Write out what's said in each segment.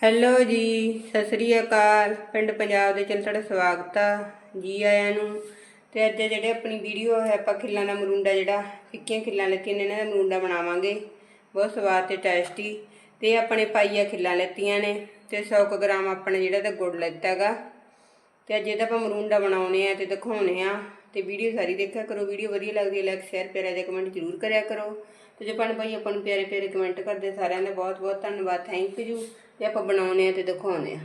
Hello ਜੀ, ਸਤਿ ਸ੍ਰੀ ਅਕਾਲ। ਪਿੰਡ ਪੰਜਾਬ ਦੇ ਚੈਨਲ ਤੁਹਾਡਾ ਸਵਾਗਤ ਆ ਜੀ ਆਇਆਂ ਨੂੰ। ਤੇ ਅੱਜ ਜਿਹੜੇ ਆਪਣੀ ਵੀਡੀਓ ਹੈ, ਆਪਾਂ ਖਿੱਲਾਂ ਦਾ ਮਰੂੰਡਾ ਜਿਹੜਾ, ਫਿੱਕੀਆਂ ਖਿੱਲਾਂ ਲੈਤੀਆਂ ਨੇ ਇਹਨਾਂ ਦਾ ਮਰੂੰਡਾ ਬਣਾਵਾਂਗੇ। ਬਹੁਤ ਸਵਾਦ ਤੇ ਟੇਸਟੀ ਤੇ ਆਪਣੇ ਪਾਈਆ ਖਿੱਲਾਂ ਲੈਤੀਆਂ ਨੇ, ਤੇ 100 ਕੁ ਗ੍ਰਾਮ ਆਪਣੇ ਜਿਹੜਾ ਤਾਂ ਗੁੜ ਲੈਤਾ ਹੈਗਾ ਤੇ ਅੱਜ ਇਹਦਾ ਆਪਾਂ ਮਰੂੰਡਾ ਬਣਾਉਣੇ ਆ ਤੇ ਦਿਖਾਉਣੇ ਆ। ਤੇ ਵੀਡੀਓ ਸਾਰੀ ਦੇਖਿਆ ਕਰੋ। ਵੀਡੀਓ ਵਧੀਆ ਲੱਗਦੀ ਹੈ ਲਾਈਕ ਸ਼ੇਅਰ ਪਿਆਰਾ ਜਿਹਾ ਕਮੈਂਟ ਜ਼ਰੂਰ ਕਰਿਆ ਕਰੋ। ਤੇ ਜੇ ਪਣ ਭਾਈ ਆਪਾਂ ਨੂੰ ਪਿਆਰੇ ਪਿਆਰੇ ਕਮੈਂਟ ਕਰਦੇ ਸਾਰਿਆਂ ਦਾ ਬਹੁਤ ਬਹੁਤ ਧੰਨਵਾਦ ਥੈਂਕ ਯੂ ਤੇ ਆਪਾਂ ਬਣਾਉਣੇ ਆ ਤੇ ਦਿਖਾਉਣੇ ਆ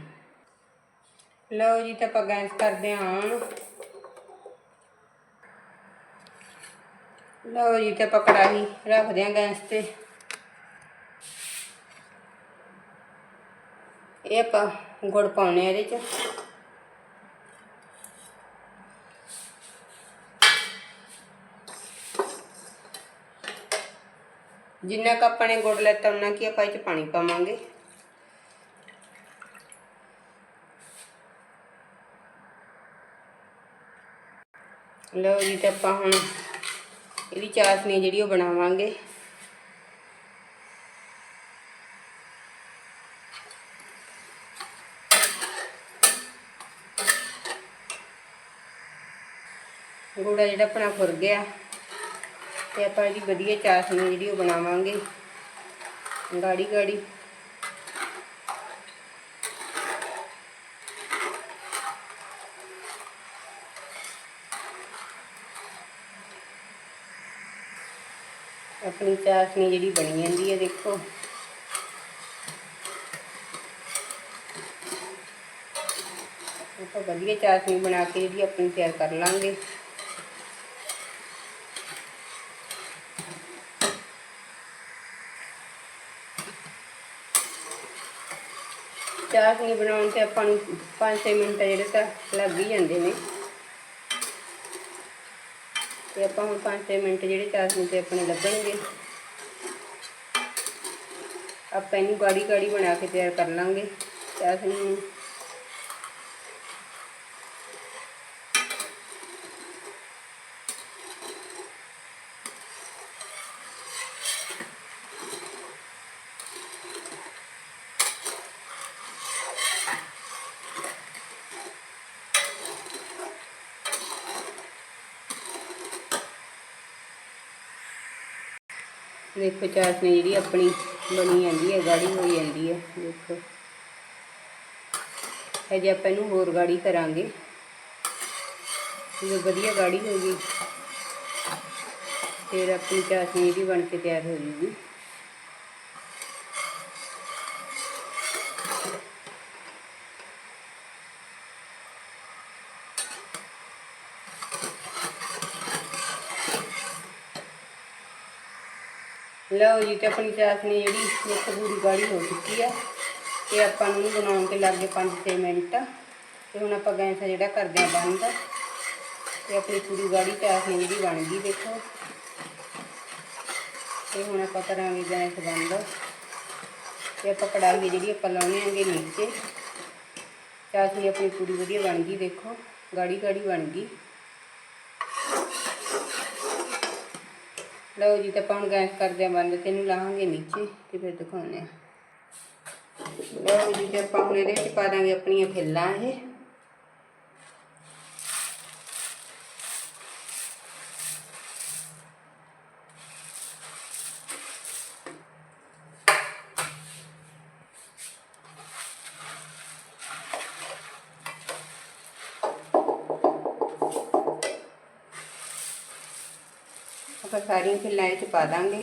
ਲਓ ਜੀ ਤਾਂ ਆਪਾਂ ਗੈਸ ਕਰਦੇ ਹਾਂ। on। ਲਓ ਜੀ ਤੇ ਆਪਾਂ ਕੜਾਹੀ ਰੱਖਦੇ ਹਾਂ ਗੈਸ ਤੇ। ਇਹ ਆਪਾਂ ਗੁੜ ਪਾਉਣੇ ਆ ਇਹਦੇ ਚ। ਜਿੰਨਾ ਕੁ ਆਪਾਂ ਨੇ ਗੁੜ ਲੈਤਾ ਉਹਨਾਂ ਕੀ ਆਪਾਂ ਇਹ ਚ ਪਾਣੀ ਪਾਵਾਂਗੇ। ਲਓ ਜੀ, ਤੇ ਆਪਾਂ ਹੁਣ ਇਹਦੀ ਚਾਸ਼ਨੀ ਜਿਹੜੀ ਉਹ ਬਣਾਵਾਂਗੇ। ਗੂੜਾ ਜਿਹੜਾ ਆਪਣਾ ਫੁਰ ਗਿਆ। ਤੇ ਆਪਾਂ ਇਹਦੀ ਵਧੀਆ ਚਾਸ਼ਨੀ ਜਿਹੜੀ ਉਹ ਬਣਾਵਾਂਗੇ। ਗਾੜੀ ਗਾੜੀ। ਆਪਣੀ ਚਾਸ਼ਨੀ ਜਿਹੜੀ ਬਣੀ ਜਾਂਦੀ ਹੈ, ਦੇਖੋ। ਆਪਾਂ ਵਧੀਆ ਚਾਸ਼ਨੀ ਬਣਾ ਕੇ ਜਿਹੜੀ ਆਪਣੀ ਤਿਆਰ ਕਰ ਲਾਂਗੇ। ਚਾਸ਼ਨੀ ਬਣਾਉਣ ਤੇ ਆਪਾਂ ਨੂੰ 5-6 ਮਿੰਟ ਜਿਹੜੇ ਤਾਂ ਲੱਗ ਹੀ ਜਾਂਦੇ ਨੇ। ਤੇ ਆਪਾਂ ਹੁਣ 5-6 ਮਿੰਟ ਜਿਹੜੇ ਚਾਸ਼ਨੀ ਤੇ ਆਪਣੇ ਲੱਗਣਗੇ ਆਪਾਂ ਇਹਨੂੰ ਗਾੜੀ ਗਾੜੀ ਬਣਾ ਕੇ ਤਿਆਰ ਕਰ ਲਾਂਗੇ। ਚਾਸ਼ਨੀ ਨੂੰ ਦੇਖੋ ਚਾਸ਼ਨੀ ਜਿਹੜੀ ਆਪਣੀ ਬਣੀ ਜਾਂਦੀ ਹੈ, ਗਾੜੀ ਹੋਈ ਜਾਂਦੀ ਹੈ, ਦੇਖੋ। ਹਜੇ ਆਪਾਂ ਇਹਨੂੰ ਹੋਰ ਗਾੜੀ ਕਰਾਂਗੇ। ਜੇ ਵਧੀਆ ਗਾੜੀ ਹੋ ਗਈ, ਫਿਰ ਆਪਣੀ ਚਾਸ਼ਨੀ ਜਿਹੜੀ ਬਣ ਕੇ ਤਿਆਰ ਹੋ ਜੂਗੀ। ਲਓ ਜੀ ਤੇ ਆਪਣੀ ਚਾਸ਼ਨੀ ਜਿਹੜੀ, ਇੱਕ ਪੂਰੀ ਗਾੜੀ ਹੋ ਚੁੱਕੀ ਆ। ਤੇ ਆਪਾਂ ਨੂੰ ਬਣਾਉਣ ਤੇ ਲੱਗ ਗਏ 5-6 ਮਿੰਟ। ਤੇ ਹੁਣ ਆਪਾਂ ਗੈਸ ਜਿਹੜਾ ਕਰਦੇ ਆ ਬੰਦ, ਤੇ ਆਪਣੀ ਪੂਰੀ ਗਾੜੀ ਚਾਸ਼ਨੀ ਜਿਹੜੀ ਬਣ ਗਈ, ਦੇਖੋ। ਤੇ ਹੁਣ ਆਪਾਂ ਕਰਾਂਗੇ ਗੈਸ ਬੰਦ। ਤੇ ਆਪਾਂ ਕੜਾਹੀ ਜਿਹੜੀ ਆਪਾਂ ਲਾਉਣੇ ਆਂਗੇ ਨੀਚੇ। ਚਾਸ਼ਨੀ ਆਪਣੀ ਪੂਰੀ ਵਧੀਆ ਬਣ ਗਈ, ਦੇਖੋ। ਗਾੜੀ ਗਾੜੀ ਬਣ ਗਈ। ਲਓ ਜੀ, ਤਾਂ ਆਪਾਂ ਹੁਣ ਗੈਸ ਕਰਦੇ ਆ ਬੰਦ ਤੇ ਇਹਨੂੰ ਲਾਹਾਂਗੇ ਨੀਚੇ ਤੇ ਫਿਰ ਦਿਖਾਉਂਦੇ ਆ ਲਓ ਜੀ, ਤੇ ਆਪਾਂ ਹੁਣ ਇਹਦੇ ਵਿੱਚ ਪਾ ਦਾਂਗੇ ਆਪਣੀਆਂ ਫਿੱਲਾਂ ਇਹ। ਆਪਾਂ ਸਾਰੀਆਂ ਫਿੱਲਾਂ ਇਹ ਚ ਪਾ ਦਾਂਗੇ।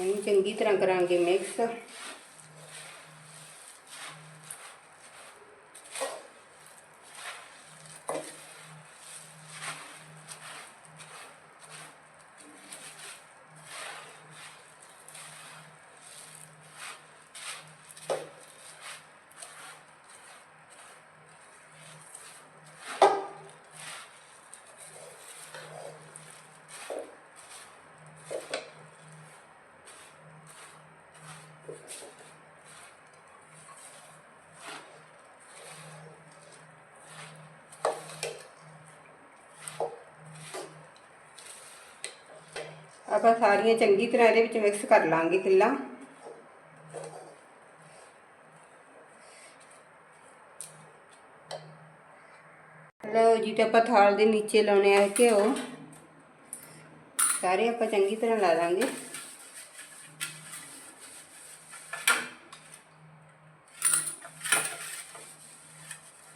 ਇਹਨੂੰ ਚੰਗੀ ਤਰ੍ਹਾਂ ਕਰਾਂਗੇ ਮਿਕਸ। ਆਪਾਂ ਸਾਰੀਆਂ ਚੰਗੀ ਤਰ੍ਹਾਂ ਇਹਦੇ ਵਿੱਚ ਮਿਕਸ ਕਰ ਲਾਂਗੇ ਕਿੱਲਾ। ਲਓ ਜੀ ਤੇ ਆਪਾਂ ਥਾਲ ਦੇ ਨੀਚੇ ਲਾਉਣੇ ਆ ਘਿਓ। ਸਾਰੇ ਆਪਾਂ ਚੰਗੀ ਤਰ੍ਹਾਂ ਲਾ ਦਾਂਗੇ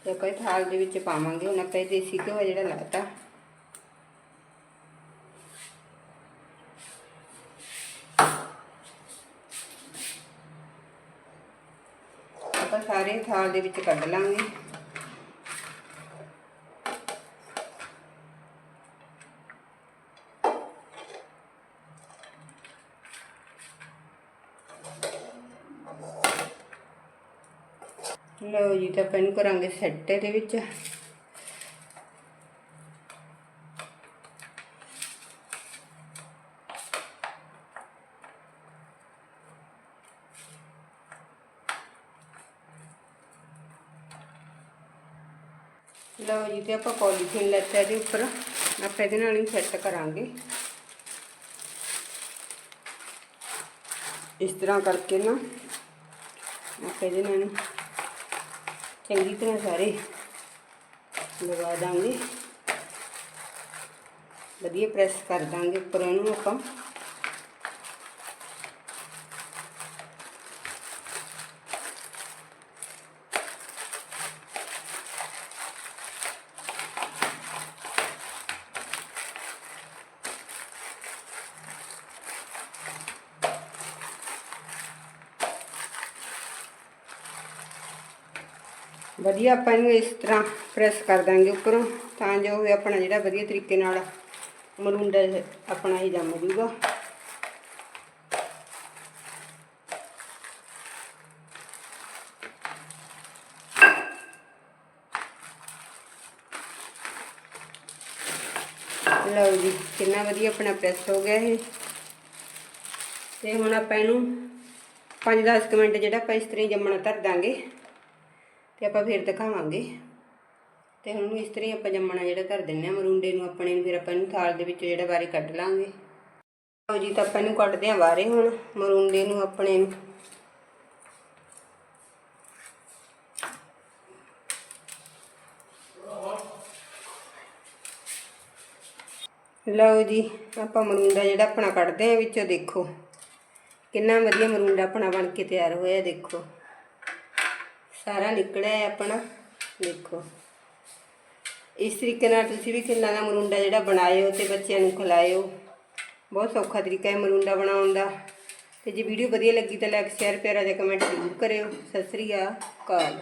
ਤੇ ਆਪਾਂ ਇਹ ਥਾਲ ਦੇ ਵਿੱਚ ਪਾਵਾਂਗੇ, ਹੁਣ ਆਪਾਂ ਇਹ ਦੇਸੀ ਘਿਓ ਜਿਹੜਾ ਲਾਤਾ। ਆਪਾਂ ਸਾਰੇ ਥਾਲ ਦੇ ਵਿੱਚ ਕੱਢ ਲਾਂਗੇ। ਲਓ ਜੀ, ਤਾਂ ਆਪਾਂ ਇਹਨੂੰ ਕਰਾਂਗੇ ਸੈੱਟ ਦੇ ਵਿੱਚ। ਲਓ ਜੀ, ਤੇ ਆਪਾਂ ਪੋਲੀਥੀਨ ਲੈਤਾ ਇਹਦੇ ਉੱਪਰ। ਆਪਾਂ ਇਹਦੇ ਨਾਲ ਹੀ ਸੈੱਟ ਕਰਾਂਗੇ। ਇਸ ਤਰ੍ਹਾਂ ਕਰਕੇ ਨਾ, ਆਪਾਂ ਇਹਦੇ ਨਾਲ ਚੰਗੀ ਤਰ੍ਹਾਂ ਸਾਰੇ ਲਗਾ ਦਾਂਗੇ। ਵਧੀਆ ਪ੍ਰੈਸ ਕਰ ਦਾਂਗੇ ਉੱਪਰ ਇਹਨੂੰ ਆਪਾਂ। ਵਧੀਆ ਆਪਾਂ ਇਹਨੂੰ ਇਸ ਤਰ੍ਹਾਂ ਪ੍ਰੈਸ ਕਰ ਦਾਂਗੇ ਉੱਪਰੋਂ, ਤਾਂ ਜੋ ਇਹ ਆਪਣਾ ਜਿਹੜਾ ਵਧੀਆ ਤਰੀਕੇ ਨਾਲ ਮਰੂੰਡਾ ਆਪਣਾ ਹੀ ਜੰਮ ਜੂਗਾ। ਲਓ ਜੀ, ਕਿੰਨਾ ਵਧੀਆ ਆਪਣਾ ਪ੍ਰੈਸ ਹੋ ਗਿਆ ਇਹ। ਤੇ ਹੁਣ ਆਪਾਂ ਇਹਨੂੰ 5-10 ਮਿੰਟ ਜਿਹੜਾ ਆਪਾਂ ਇਸ ਤਰ੍ਹਾਂ ਹੀ ਜੰਮਣਾ ਧਰ ਦਾਂਗੇ। ਤੇ ਆਪਾਂ ਫਿਰ ਦਿਖਾਵਾਂਗੇ। ਤੇ ਹੁਣ ਇਸ ਤਰ੍ਹਾਂ ਹੀ ਆਪਾਂ ਜੰਮਣਾ ਜਿਹੜਾ ਕਰ ਦਿੰਨੇ ਆ, ਮਰੂੰਡੇ ਨੂੰ ਆਪਣੇ ਨੂੰ, ਫਿਰ ਆਪਾਂ ਇਹਨੂੰ ਥਾਲ ਦੇ ਵਿੱਚੋਂ ਜਿਹੜਾ ਬਾਰੇ ਕੱਢ ਲਾਂਗੇ। ਲਓ ਜੀ, ਤਾਂ ਆਪਾਂ ਇਹਨੂੰ ਕੱਢਦੇ ਆ ਬਾਰੇ ਹੁਣ, ਮਰੂੰਡੇ ਨੂੰ ਆਪਣੇ ਨੂੰ। ਲਓ ਜੀ, ਆਪਾਂ ਮਰੂੰਡਾ ਜਿਹੜਾ ਆਪਣਾ ਕੱਢਦੇ ਆ, ਵਿੱਚੋਂ ਦੇਖੋ। ਕਿੰਨਾ ਵਧੀਆ ਮਰੂੰਡਾ ਆਪਣਾ ਬਣ ਕੇ ਤਿਆਰ ਹੋਇਆ, ਦੇਖੋ। ਸਾਰਾ ਨਿਕਲਿਆ ਹੈ ਆਪਣਾ। ਦੇਖੋ। ਇਸ ਤਰੀਕੇ ਨਾਲ ਤੁਸੀਂ ਵੀ ਕਿੰਨਾ ਦਾ ਮਰੂੰਡਾ ਜਿਹੜਾ ਬਣਾਇਓ ਤੇ ਬੱਚਿਆਂ ਨੂੰ ਖਿਲਾਇਓ। ਬਹੁਤ ਸੌਖਾ ਤਰੀਕਾ ਹੈ ਮਰੂੰਡਾ ਬਣਾਉਣ ਦਾ। ਤੇ ਜੇ ਵੀਡੀਓ ਵਧੀਆ ਲੱਗੀ ਤਾਂ ਲਾਈਕ ਸ਼ੇਅਰ ਪਿਆਰਾ ਜਿਹਾ ਕਮੈਂਟ ਜ਼ਰੂਰ ਕਰਿਓ। ਸਤਿ ਸ੍ਰੀ ਅਕਾਲ।